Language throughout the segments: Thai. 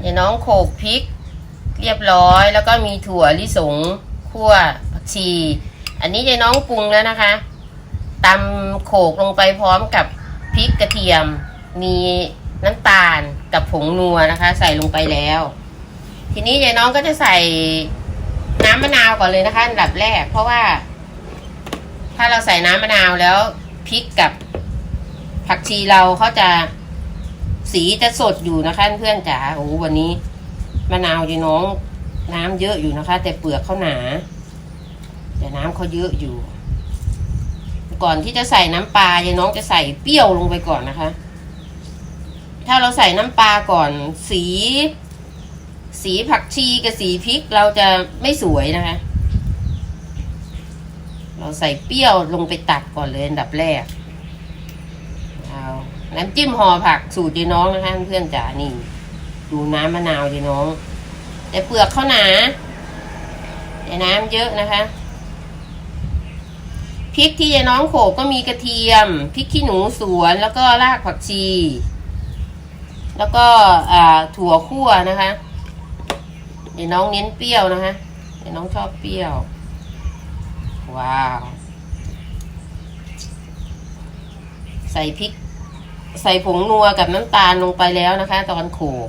เดี๋ยวน้องโขลกพริก เรียบร้อย แล้วก็มีถั่วลิสงคั่วผักชี อันนี้ยายน้องปรุงแล้วนะคะตำโขลกลงไปพร้อมกับพริกกระเทียม มีน้ำตาลกับผงนัวนะคะ ใส่ลงไปแล้ว ทีนี้ยายน้องก็จะใส่น้ำมะนาวก่อนเลยนะคะอันดับแรก เพราะว่า ถ้าเราใส่น้ำมะนาวแล้วพริกกับผักชีเราเขาจะ สีจะสดอยู่นะคะเพื่อนจ๋าโอ้วันนี้มะนาวยายน้องน้ำเยอะอยู่นะคะ แต่เปลือกเขาหนาแต่น้ำเขาเยอะอยู่ ก่อนที่จะใส่น้ำปลายายน้องจะใส่เปรี้ยวลงไปก่อนนะคะ ถ้าเราใส่น้ำปลาก่อนสี สีผักชีกับสีพริกเราจะไม่สวยนะคะ เราใส่เปรี้ยวลงไปตัดก่อนเลยอันดับแรก น้ำจิ้มห่อผักสูตรยายน้องนะคะเพื่อนจ๋านี่ ดูน้ำมะนาวยายน้อง แต่เปลือกเขาหนาแต่น้ำเยอะนะคะพริกที่ยายน้องโขกก็มีกระเทียมพริกขี้หนูสวนแล้วก็รากผักชี แล้วก็ถั่วคั่วนะคะยายน้องเน้นเปรี้ยวนะคะยายน้องชอบเปรี้ยว ว้าว ใส่พริก ใส่ผงนัวกับน้ำตาลลงไปแล้วนะคะ ตอนโขก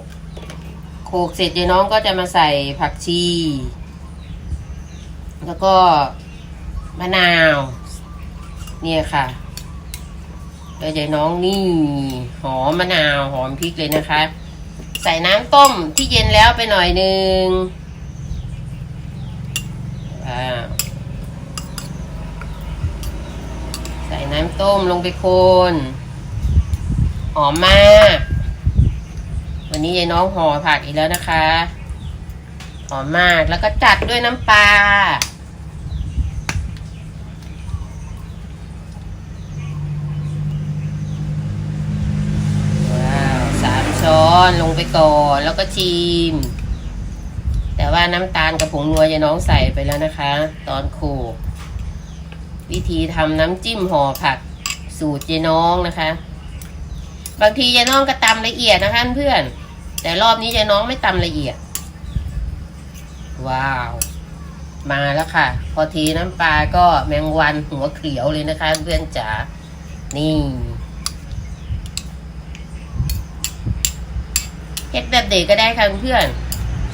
โขกเสร็จยายน้องก็จะมาใส่ผักชี แล้วก็มะนาว เนี่ยค่ะแล้วยายน้องนี่หอมมะนาวหอมพริกเลยนะคะ ใส่น้ำต้มที่เย็นแล้วไปหน่อยนึงใส่น้ำต้มลงไปคน หอมมาก วันนี้ยายน้องห่อผักอีกแล้วนะคะ หอมมาก แล้วก็จัดด้วยน้ำปลา ว้าว สามช้อนลงไปก่อน แล้วก็ชิม แต่ว่าน้ำตาลกับผงนัวยายน้องใส่ไปแล้วนะคะ ตอนโขกวิธีทำน้ำจิ้มห่อผักสูตรยายน้องนะคะ บางทียายน้องก็ตำละเอียดนะคะเพื่อน แต่รอบนี้ยายน้องไม่ตำละเอียด ว้าว มาแล้วค่ะ พอทีน้ำปลาก็แมงวันหัวเขียวเลยนะคะ เพื่อนจ๋า นี่เฮ็ดแบบเด็กก็ได้ค่ะเพื่อน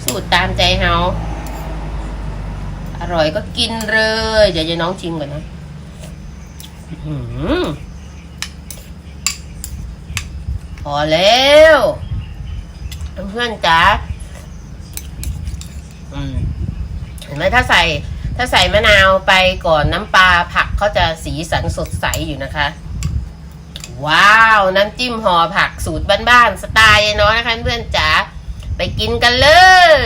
สูตรตามใจเฮา อร่อยก็กินเลย เดี๋ยวยายน้องชิมก่อนนะ อื้อหือพอแล้วเพื่อนๆจ๋าอืมเห็นไหมถ้าใส่ ถ้าใส่มะนาวไปก่อนน้ำปลาผักเขาจะสีสันสดใสอยู่นะคะ ว้าว น้ำจิ้มห่อผักสูตรบ้านๆสไตล์ยายน้อยนะคะเพื่อนๆจ๋าไปกินกันเลย